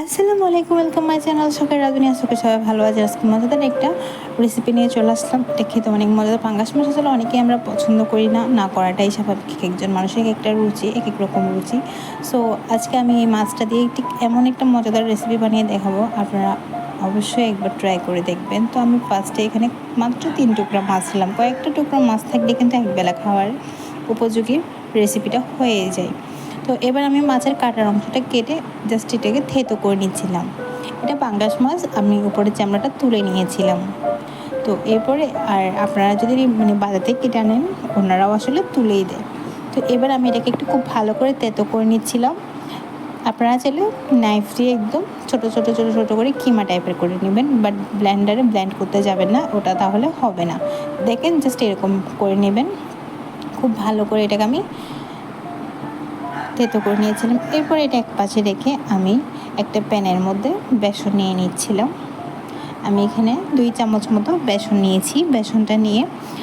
আসসালামু আলাইকুম welcome my channel সকাল রাধুনি আজকে সবাই ভালো আছে। আজকে মজাদার একটা রেসিপি নিয়ে চলে আসলাম। এটা খেতে অনেক মজাদার। পাঙ্গাস মাছ আসলে অনেকেই আমরা পছন্দ করি না। না করাটাই স্বাভাবিক। এক একজন মানুষের এক একটা রুচি, এক এক রকম রুচি। সো আজকে আমি এই মাছটা দিয়ে একটি এমন একটা মজাদার রেসিপি বানিয়ে দেখাবো। আপনারা অবশ্যই একবার ট্রাই করে দেখবেন। তো আমি ফার্স্টে এখানে মাত্র তিন টুকরা মাছ নিলাম। কয়েকটা টুকরা মাছ থাকলে কিন্তু একবেলা খাওয়ার উপযোগী রেসিপিটা হয়ে যায়। তো এবার আমি মাছের কাটার অংশটা কেটে জাস্ট এটাকে থেতো করে নিচ্ছিলাম। এটা পাঙ্গাস মাছ, আমি উপরের চামড়াটা তুলে নিয়েছিলাম। তো এরপরে আর আপনারা যদি মানে বাজার থেকে কেটে আনেন, ওনারাও আসলে তুলেই দেয়। তো এবার আমি এটাকে একটু খুব ভালো করে তেতো করে নিচ্ছিলাম। আপনারা চাইলে নাইফ দিয়ে একদম ছোট ছোট ছোট ছোট করে কিমা টাইপের করে নেবেন বাট ব্ল্যান্ডারে ব্ল্যান্ড করতে যাবেন না, ওটা তাহলে হবে না। দেখেন জাস্ট এরকম করে নেবেন। খুব ভালো করে এটাকে আমি থেতো করে নিয়েছিলাম। এরপর এটা এক পাশে রেখে আমি একটা প্যানের মধ্যে বেসন নিয়ে নিচ্ছিলাম। আমি এখানে দুই চামচ মতো বেসন নিয়েছি। বেসনটা নিয়ে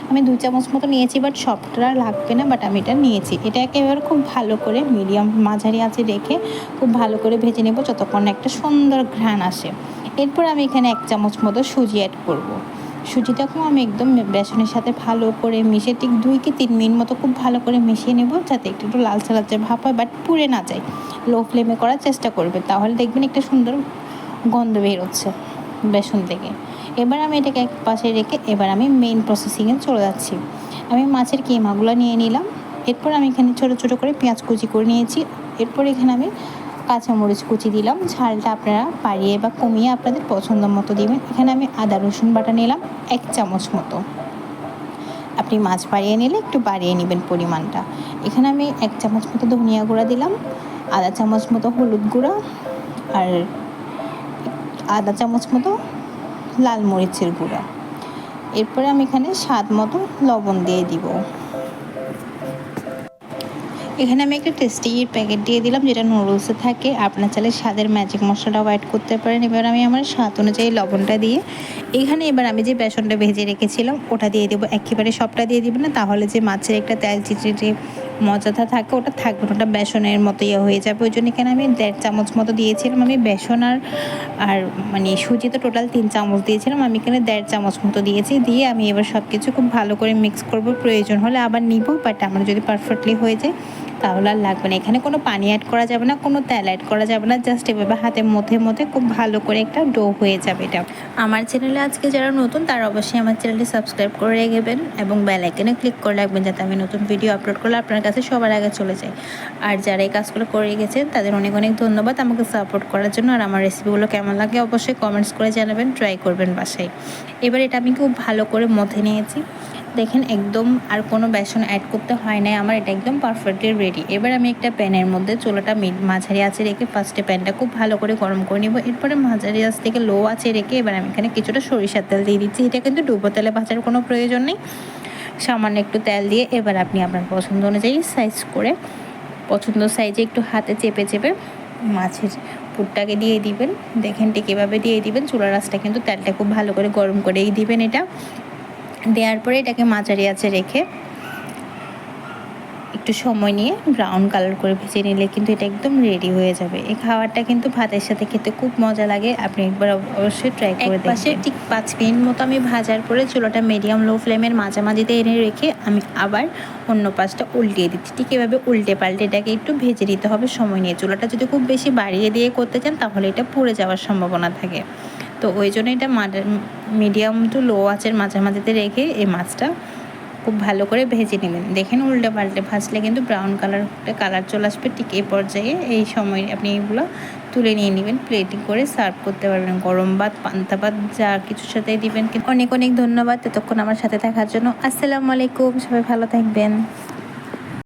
আমি দুই চামচ মতো নিয়েছি বাট সবটা লাগবে না বাট আমি এটা নিয়েছি। এটা একেবারে খুব ভালো করে মিডিয়াম মাঝারি আছে রেখে খুব ভালো করে ভেজে নেব, যতক্ষণ একটা সুন্দর ঘ্রাণ আসে। এরপর আমি এখানে এক চামচ মতো সুজি অ্যাড করব। সুজিটাকেও আমি একদম বেসনের সাথে ভালো করে মিশিয়ে, ঠিক দুই কি তিন মিনিট মতো খুব ভালো করে মিশিয়ে নেব, যাতে একটু একটু লালচে লালচে ভাপ হয় বাট পুড়ে না যায়। লো ফ্লেমে করার চেষ্টা করবে, তাহলে দেখবেন একটা সুন্দর গন্ধ বেরোচ্ছে বেসন থেকে। এবার আমি এটাকে এক পাশে রেখে এবার আমি মেইন প্রসেসিংয়ে চলে যাচ্ছি। আমি মাছের কিমাগুলো নিয়ে নিলাম, এরপর আমি এখানে ছোটো ছোটো করে পেঁয়াজ কুচি করে নিয়েছি, এরপর এখানে আমি কাঁচামরিচ কুচি দিলাম। ঝালটা আপনারা বাড়িয়ে বা কমিয়ে আপনাদের পছন্দ মতো দিবেন। এখানে আমি আদা, রসুন বাটা নিলাম এক চামচ মতো। আপনি মাছ বাড়িয়ে নিলে একটু বাড়িয়ে নেবেন পরিমাণটা। এখানে আমি এক চামচ মতো ধনিয়া গুঁড়া দিলাম, আধা চামচ মতো হলুদ গুঁড়া আর আধা চামচ মতো লাল মরিচের গুঁড়া। এরপরে আমি এখানে স্বাদ মতো লবণ দিয়ে দিব। এখানে আমি একটা টেস্টির প্যাকেট দিয়ে দিলাম, যেটা নুডলসে থাকে। আপনার চাইলে স্বাদের ম্যাজিক মশলাটাও অ্যাড করতে পারেন। এবার আমি আমার স্বাদ অনুযায়ী লবণটা দিয়ে, এখানে এবার আমি যে বেসনটা ভেজে রেখেছিলাম, ওটা দিয়ে দেবো। একেবারে সবটা দিয়ে দিব না, তাহলে যে মাছের একটা তেল চিচড়ে যে মজাটা থাকে, ওটা থাকবে না। ওটা বেসনের মতো ইয়ে হয়ে যাবে। ওই জন্য এখানে আমি দেড় চামচ মতো দিয়েছিলাম। আমি বেসন আর আর মানে সুজি তো টোটাল তিন চামচ দিয়েছিলাম। আমি এখানে দেড় চামচ মতো দিয়েছি। দিয়ে আমি এবার সব কিছু খুব ভালো করে মিক্স করব। প্রয়োজন হলে আবার নিব বাট আমার যদি পারফেক্টলি হয়ে যায় তাহলে আর লাগবে না। এখানে কোনো পানি অ্যাড করা যাবে না, কোনো তেল অ্যাড করা যাবে না। জাস্ট এভাবে হাতের মধ্যে মধ্যে খুব ভালো করে একটা ডো হয়ে যাবে এটা। আমার চ্যানেলে আজকে যারা নতুন, তারা অবশ্যই আমার চ্যানেলটি সাবস্ক্রাইব করে রেখেবেন এবং বেল ক্লিক করে রাখবেন যাতে আমি নতুন ভিডিও আপলোড করলে আপনার কাছে সবার আগে চলে যায়। আর যারা এই কাজগুলো করে গেছেন, তাদের অনেক অনেক ধন্যবাদ আমাকে সাপোর্ট করার জন্য। আর আমার রেসিপিগুলো কেমন লাগে অবশ্যই কমেন্টস করে জানাবেন ট্রাই করবেন বাসায়। এবার এটা আমি খুব ভালো করে মথে নিয়েছি। দেখেন একদম আর কোনো বেসন অ্যাড করতে হয় নাই। আমার এটা একদম পারফেক্টলি রেডি এবার আমি একটা প্যানের মধ্যে চুলাটা মিড মাঝারি আছে রেখে ফার্স্টে প্যানটা খুব ভালো করে গরম করে নিব। এরপরে মাঝারি আঁচ থেকে লো আছে রেখে এবার আমি এখানে কিছুটা সরিষার তেল দিয়ে দিচ্ছি। এটা কিন্তু ডুবো তেলে ভাজার কোনো প্রয়োজন নেই। সামান্য একটু তেল দিয়ে এবার আপনি আপনার পছন্দ অনুযায়ী সাইজ করে, পছন্দ সাইজে একটু হাতে চেপে চেপে মাছের পুরটাকে দিয়ে দিবেন। দেখেন ঠিক এভাবে দিয়ে দিবেন। চুলার রাসটা কিন্তু তেলটা খুব ভালো করে গরম করেই দিবেন এটা। দেওয়ার পরে এটাকে মাঝারি আছে রেখে একটু সময় নিয়ে ব্রাউন কালার করে ভেজে নিলে কিন্তু এটা একদম রেডি হয়ে যাবে। এই খাবারটা কিন্তু ভাতের সাথে খেতে খুব মজা লাগে আপনি একবার অবশ্যই ট্রাই করে পাশে ঠিক পাঁচ মিনিট মতো আমি ভাজার পরে চুলোটা মিডিয়াম লো ফ্লেমের মাঝামাঝিতে এনে রেখে আমি আবার অন্য পাশটা উল্টিয়ে দিচ্ছি। ঠিক এভাবে উল্টে পাল্টে এটাকে একটু ভেজে দিতে হবে সময় নিয়ে। চুলাটা যদি খুব বেশি বাড়িয়ে দিয়ে করতে চান তাহলে এটা পুড়ে যাওয়ার সম্ভাবনা থাকে। তো ওই জন্য এটা মিডিয়াম টু লো আঁচের মাঝামাঝিতে রেখে এই মাছটা খুব ভালো করে ভেজে নেবেন। দেখেন উল্টে পাল্টে ভাজলে কিন্তু ব্রাউন কালার কালার চলে আসবে ঠিক এই পর্যায়ে। এই সময় আপনি এগুলো তুলে নিয়ে নেবেন প্লেটিং করে সার্ভ করতে পারবেন। গরম ভাত, পান্তা ভাত, যা কিছুর সাথে দিবেন। অনেক অনেক ধন্যবাদ ততক্ষণ আমার সাথে থাকার জন্য। আসসালামু আলাইকুম, সবাই ভালো থাকবেন।